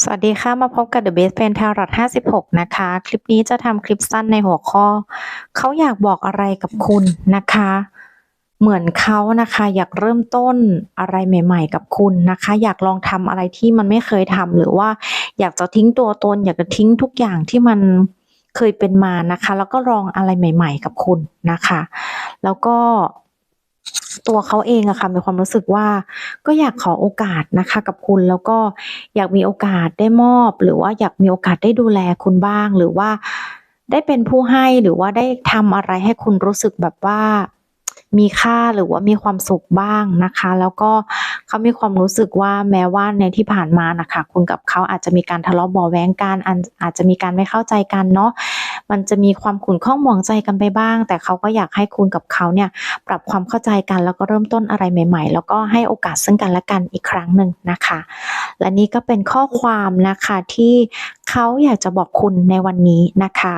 สวัสดีค่ะ มาพบกับ The Best Friend Tarot 56 นะคะ คลิปนี้จะทำคลิปสั้นในหัวข้อ เขาอยากบอกอะไรกับคุณนะคะ เหมือนเขานะคะ อยากเริ่มต้นอะไรใหม่ ๆ กับคุณนะคะ อยากลองทำอะไรที่มันไม่เคยทำหรือว่าอยากจะทิ้งตัวตน อยากจะทิ้งทุกอย่างที่มันเคยเป็นมานะคะ แล้วก็ลองอะไรใหม่ ๆ กับคุณนะคะ แล้วก็ ตัวเขาเองอะค่ะมีความรู้สึกว่าก็อยากขอโอกาสนะคะกับคุณแล้วก็อยากมีโอกาสได้มอบ หรือว่าอยากมีโอกาสได้ดูแลคุณบ้าง หรือว่าได้เป็นผู้ให้หรือว่าได้ทำอะไรให้คุณรู้สึกแบบว่ามีค่าหรือว่ามีความสุขบ้างนะคะ แล้วก็เขามีความรู้สึกว่าแม้ว่าในที่ผ่านมานะคะ คุณกับเขาอาจจะมีการทะเลาะเบาแว้งกันอาจจะมีการไม่เข้าใจกันเนาะ มันจะมีความขุ่นข้องหมองใจกันไปบ้าง แต่เขาก็อยากให้คุณกับเขาเนี่ยปรับความเข้าใจกันแล้วก็เริ่มต้นอะไรใหม่ ๆ แล้วก็ให้โอกาสซึ่งกันและกันอีกครั้งหนึ่งนะคะ และนี่ก็เป็นข้อความนะคะที่เขาอยากจะบอกคุณในวันนี้นะคะ